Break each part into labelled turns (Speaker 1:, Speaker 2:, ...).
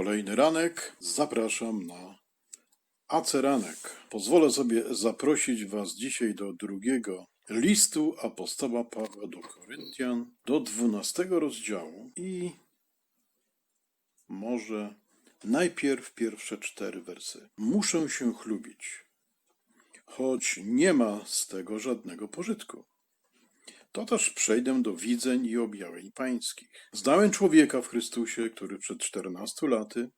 Speaker 1: Kolejny ranek. Zapraszam na Aceranek. Pozwolę sobie zaprosić Was dzisiaj do drugiego listu apostoła Pawła do Koryntian, do dwunastego rozdziału i może najpierw pierwsze cztery wersy. Muszę się chlubić, choć nie ma z tego żadnego pożytku. To też przejdę do widzeń i objawień pańskich. Znałem człowieka w Chrystusie, który przed czternastu laty,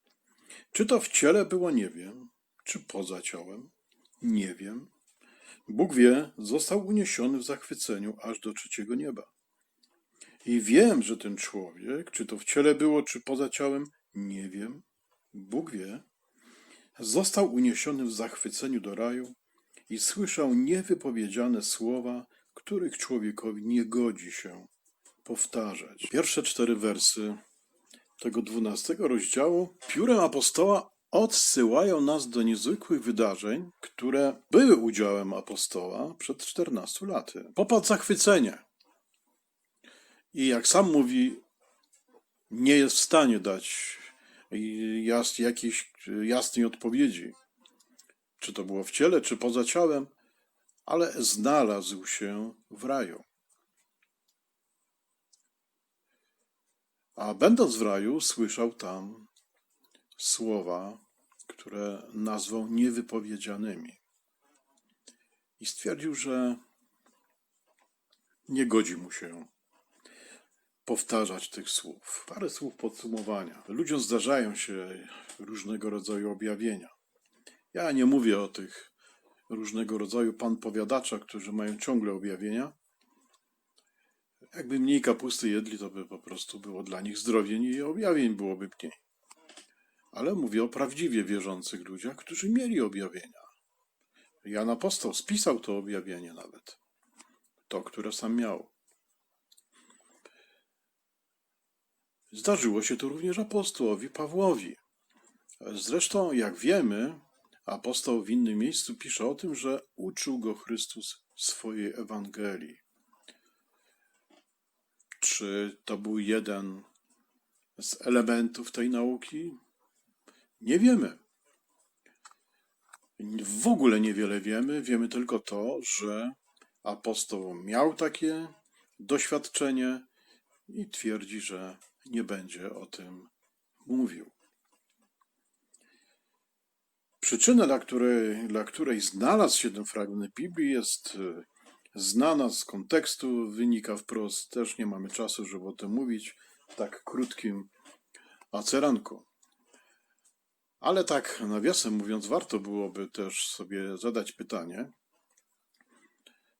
Speaker 1: czy to w ciele było, nie wiem, czy poza ciałem, nie wiem. Bóg wie, został uniesiony w zachwyceniu aż do trzeciego nieba. I wiem, że ten człowiek, czy to w ciele było, czy poza ciałem, nie wiem. Bóg wie, został uniesiony w zachwyceniu do raju i słyszał niewypowiedziane słowa, których człowiekowi nie godzi się powtarzać. Pierwsze cztery wersy tego dwunastego rozdziału piórem apostoła odsyłają nas do niezwykłych wydarzeń, które były udziałem apostoła przed 14 laty. Popadł w zachwycenie. I jak sam mówi, nie jest w stanie dać jas, jakiejś jasnej odpowiedzi, czy to było w ciele, czy poza ciałem, ale znalazł się w raju. A będąc w raju, słyszał tam słowa, które nazwał niewypowiedzianymi. I stwierdził, że nie godzi mu się powtarzać tych słów. Parę słów podsumowania. Ludziom zdarzają się różnego rodzaju objawienia. Ja nie mówię o tych różnego rodzaju pan powiadacza, którzy mają ciągle objawienia. Jakby mniej kapusty jedli, to by po prostu było dla nich zdrowień i objawień byłoby mniej. Ale mówię o prawdziwie wierzących ludziach, którzy mieli objawienia. Jan Apostoł spisał to objawienie nawet. To, które sam miał. Zdarzyło się to również apostołowi Pawłowi. Zresztą, jak wiemy, apostoł w innym miejscu pisze o tym, że uczył go Chrystus swojej Ewangelii. Czy to był jeden z elementów tej nauki? Nie wiemy. W ogóle niewiele wiemy. Wiemy tylko to, że apostoł miał takie doświadczenie i twierdzi, że nie będzie o tym mówił. Przyczyna, dla której, dla której znalazł się ten fragment Biblii, jest e, znana z kontekstu, wynika wprost. Też nie mamy czasu, żeby o tym mówić w tak krótkim aceranku. Ale tak, nawiasem mówiąc, warto byłoby też sobie zadać pytanie,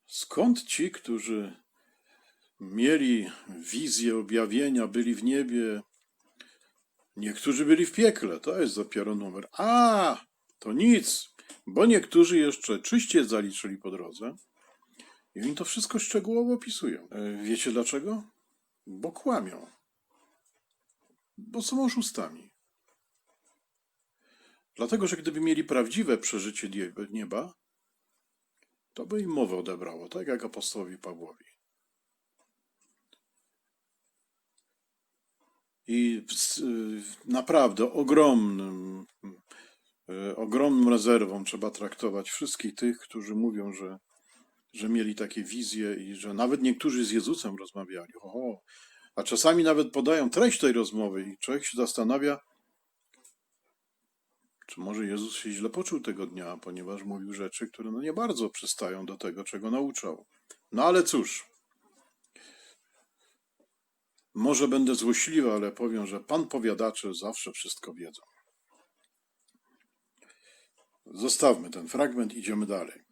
Speaker 1: skąd ci, którzy mieli wizję objawienia, byli w niebie, niektórzy byli w piekle, to jest dopiero numer. A, to nic, bo niektórzy jeszcze czyście zaliczyli po drodze i oni to wszystko szczegółowo opisują. E, Wiecie dlaczego? Bo kłamią. Bo są oszustami. Dlatego, że gdyby mieli prawdziwe przeżycie nieba, to by im mowę odebrało, tak jak apostołowi Pawłowi. I naprawdę ogromnym, ogromną rezerwą trzeba traktować wszystkich tych, którzy mówią, że, że mieli takie wizje i że nawet niektórzy z Jezusem rozmawiali. Oho. A czasami nawet podają treść tej rozmowy i człowiek się zastanawia, czy może Jezus się źle poczuł tego dnia, ponieważ mówił rzeczy, które no nie bardzo przystają do tego, czego nauczał. No ale cóż, może będę złośliwy, ale powiem, że pan powiadacze zawsze wszystko wiedzą. Zostawmy ten fragment, idziemy dalej.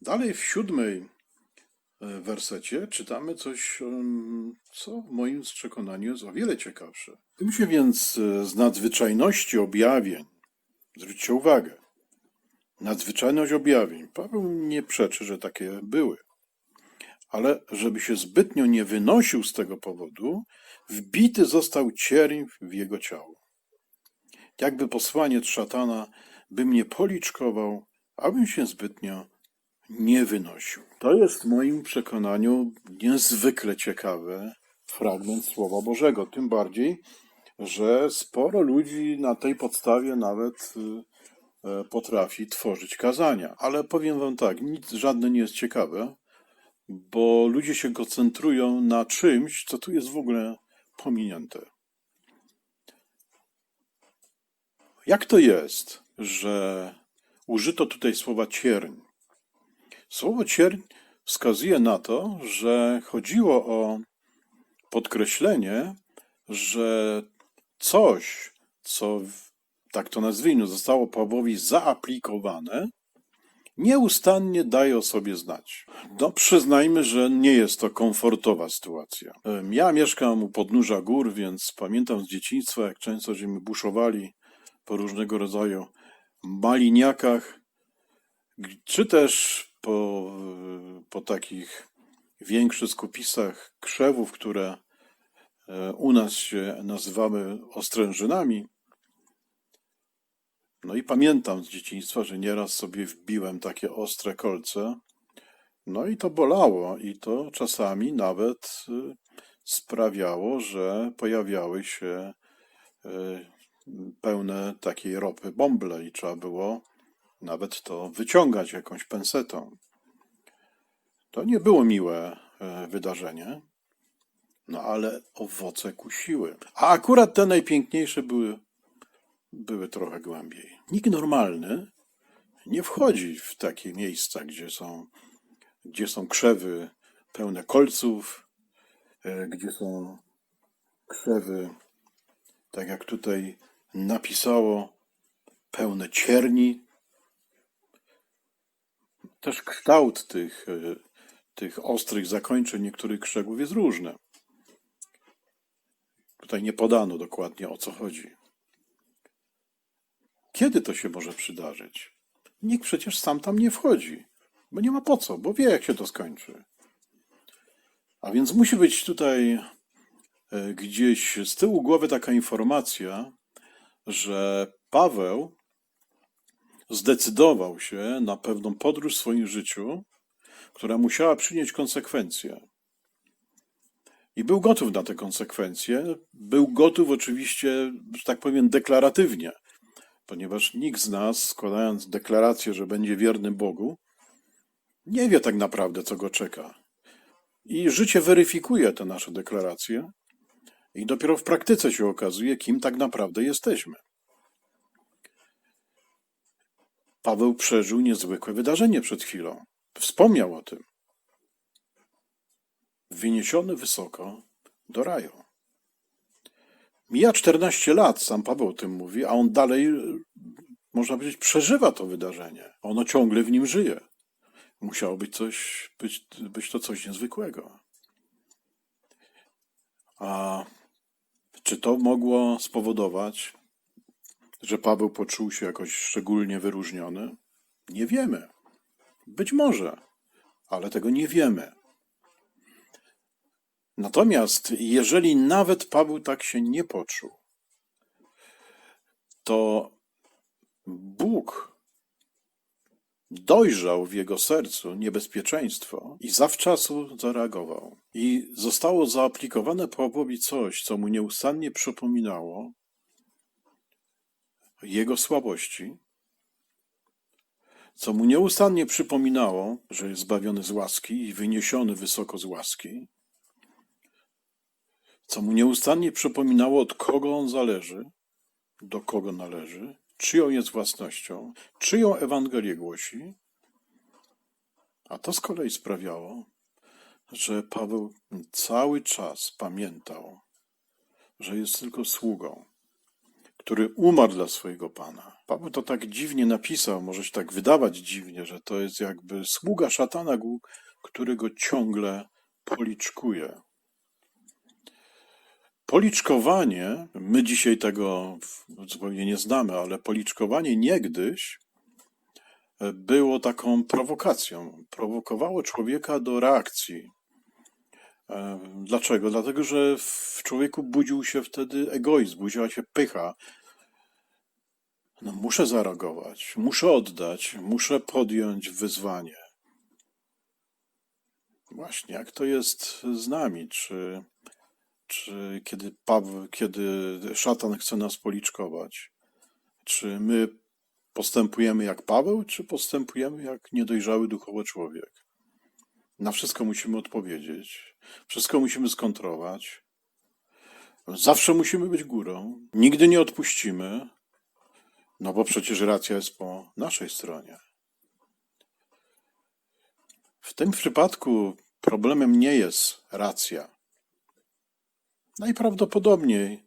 Speaker 1: Dalej w siódmej e, wersecie czytamy coś, co w moim przekonaniu jest o wiele ciekawsze. Tym się więc e, z nadzwyczajności objawień, zwróćcie uwagę, nadzwyczajność objawień, Paweł nie przeczy, że takie były ale żeby się zbytnio nie wynosił z tego powodu, wbity został cierń w jego ciało. Jakby posłaniec szatana by mnie policzkował, abym się zbytnio nie wynosił. To jest w moim przekonaniu niezwykle ciekawy fragment Słowa Bożego. Tym bardziej, że sporo ludzi na tej podstawie nawet y, e, potrafi tworzyć kazania. Ale powiem wam tak, nic żadne nie jest ciekawe, bo ludzie się koncentrują na czymś, co tu jest w ogóle pominięte. Jak to jest, że użyto tutaj słowa cierń? Słowo cierń wskazuje na to, że chodziło o podkreślenie, że coś, co, tak to nazwijmy, zostało Pawłowi zaaplikowane, nieustannie daje o sobie znać. No, przyznajmy, że nie jest to komfortowa sytuacja. Ja mieszkam u podnóża gór, więc pamiętam z dzieciństwa, jak często żeśmy buszowali po różnego rodzaju maliniakach, czy też po, po takich większych skupisach krzewów, które e, u nas się nazywały ostrężynami. No i pamiętam z dzieciństwa, że nieraz sobie wbiłem takie ostre kolce. No i to bolało, i to czasami nawet y, sprawiało, że pojawiały się y, pełne takiej ropy bąble i trzeba było nawet to wyciągać jakąś pensetą. To nie było miłe e, wydarzenie, no ale owoce kusiły. A akurat te najpiękniejsze były, były trochę głębiej. Nikt normalny nie wchodzi w takie miejsca, gdzie są, gdzie są krzewy pełne kolców, e, gdzie są krzewy, tak jak tutaj napisało, pełne cierni. Też kształt tych, e, tych ostrych zakończeń niektórych krzewów jest różny. Tutaj nie podano dokładnie o co chodzi. Kiedy to się może przydarzyć? Nikt przecież sam tam nie wchodzi, bo nie ma po co, bo wie, jak się to skończy. A więc musi być tutaj e, gdzieś z tyłu głowy taka informacja, że Paweł zdecydował się na pewną podróż w swoim życiu, która musiała przynieść konsekwencje. I był gotów na te konsekwencje. Był gotów oczywiście, że tak powiem, deklaratywnie, ponieważ nikt z nas, składając deklarację, że będzie wierny Bogu, nie wie tak naprawdę, co go czeka. I życie weryfikuje te nasze deklaracje, i dopiero w praktyce się okazuje, kim tak naprawdę jesteśmy. Paweł przeżył niezwykłe wydarzenie przed chwilą. Wspomniał o tym. Wyniesiony wysoko do raju. Mija 14 lat, sam Paweł o tym mówi, a on dalej, można powiedzieć, przeżywa to wydarzenie. Ono ciągle w nim żyje. Musiało być, coś, być, być to coś niezwykłego. A czy to mogło spowodować, że Paweł poczuł się jakoś szczególnie wyróżniony? Nie wiemy. Być może, ale tego nie wiemy. Natomiast jeżeli nawet Paweł tak się nie poczuł, to Bóg dojrzał w jego sercu niebezpieczeństwo i zawczasu zareagował. I zostało zaaplikowane Pawłowi coś, co mu nieustannie przypominało jego słabości, co mu nieustannie przypominało, że jest zbawiony z łaski i wyniesiony wysoko z łaski, co mu nieustannie przypominało, od kogo on zależy, do kogo należy, czyją jest własnością, czyją Ewangelię głosi, a to z kolei sprawiało, że Paweł cały czas pamiętał, że jest tylko sługą, który umarł dla swojego Pana. Paweł to tak dziwnie napisał, może się tak wydawać dziwnie, że to jest jakby sługa szatana, który go ciągle policzkuje. Policzkowanie, my dzisiaj tego zupełnie nie znamy, ale policzkowanie niegdyś było taką prowokacją. Prowokowało człowieka do reakcji. E, Dlaczego? Dlatego, że w człowieku budził się wtedy egoizm, budziła się pycha. No, muszę zareagować, muszę oddać, muszę podjąć wyzwanie. Właśnie, jak to jest z nami? Czy czy kiedy, Paweł, kiedy szatan chce nas policzkować? Czy my postępujemy jak Paweł, czy postępujemy jak niedojrzały duchowo człowiek? Na wszystko musimy odpowiedzieć, wszystko musimy skontrować. Zawsze musimy być górą, nigdy nie odpuścimy, no bo przecież racja jest po naszej stronie. W tym przypadku problemem nie jest racja. Najprawdopodobniej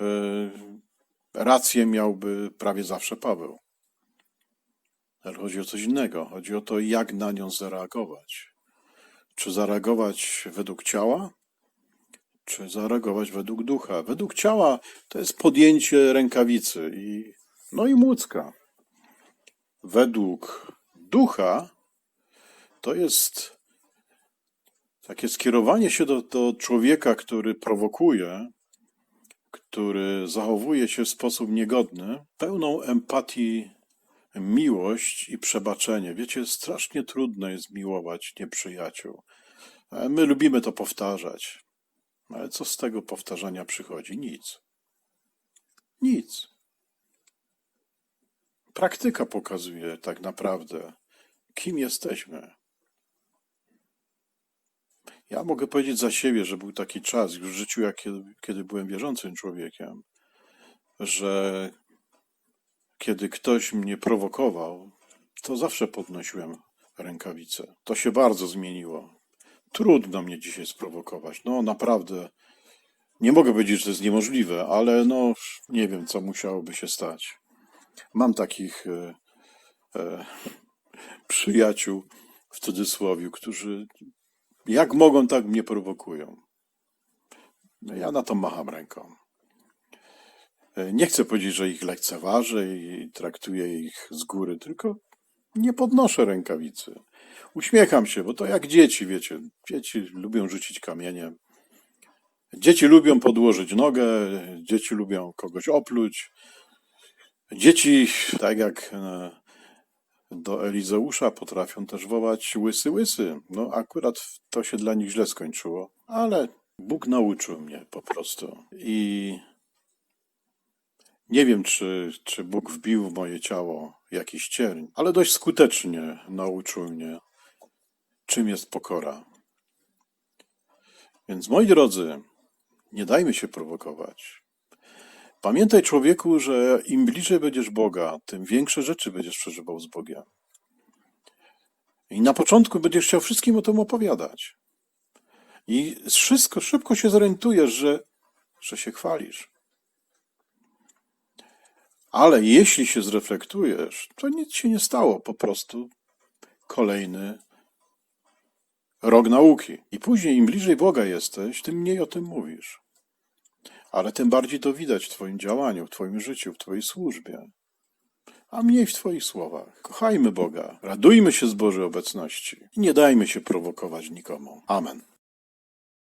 Speaker 1: e, rację miałby prawie zawsze Paweł. Ale chodzi o coś innego. Chodzi o to, jak na nią zareagować. Czy zareagować według ciała, czy zareagować według ducha. Według ciała to jest podjęcie rękawicy i, no i młódzka. Według ducha to jest takie skierowanie się do, do człowieka, który prowokuje, który zachowuje się w sposób niegodny, pełną empatii, miłość i przebaczenie. Wiecie, strasznie trudno jest miłować nieprzyjaciół. E, My lubimy to powtarzać. Ale co z tego powtarzania przychodzi? Nic. Nic. Praktyka pokazuje tak naprawdę, kim jesteśmy. Ja mogę powiedzieć za siebie, że był taki czas już w życiu, jak kiedy, kiedy byłem wierzącym człowiekiem, że kiedy ktoś mnie prowokował, to zawsze podnosiłem rękawice. To się bardzo zmieniło. Trudno mnie dzisiaj sprowokować. No naprawdę. Nie mogę powiedzieć, że to jest niemożliwe, ale no nie wiem, co musiałoby się stać. Mam takich e, e, przyjaciół w cudzysłowie, którzy jak mogą, tak mnie prowokują. No ja na to macham ręką. E, Nie chcę powiedzieć, że ich lekceważę i traktuję ich z góry, tylko nie podnoszę rękawicy. Uśmiecham się, bo to jak dzieci, wiecie. Dzieci lubią rzucić kamieniem. Dzieci lubią podłożyć nogę, dzieci lubią kogoś opluć. Dzieci, tak jak e, do Elizeusza, potrafią też wołać łysy, łysy. No akurat to się dla nich źle skończyło, ale Bóg nauczył mnie po prostu. I nie wiem, czy, czy Bóg wbił w moje ciało jakiś cierń, ale dość skutecznie nauczył mnie, czym jest pokora. Więc moi drodzy, nie dajmy się prowokować. Pamiętaj, człowieku, że im bliżej będziesz Boga, tym większe rzeczy będziesz przeżywał z Bogiem. I na początku będziesz chciał wszystkim o tym opowiadać. I wszystko szybko się zorientujesz, że, że się chwalisz. Ale jeśli się zreflektujesz, to nic się nie stało. Po prostu kolejny rok nauki. I później, im bliżej Boga jesteś, tym mniej o tym mówisz. Ale tym bardziej to widać w Twoim działaniu, w Twoim życiu, w Twojej służbie, a mniej w Twoich słowach. Kochajmy Boga, radujmy się z Bożej obecności i nie dajmy się prowokować nikomu. Amen.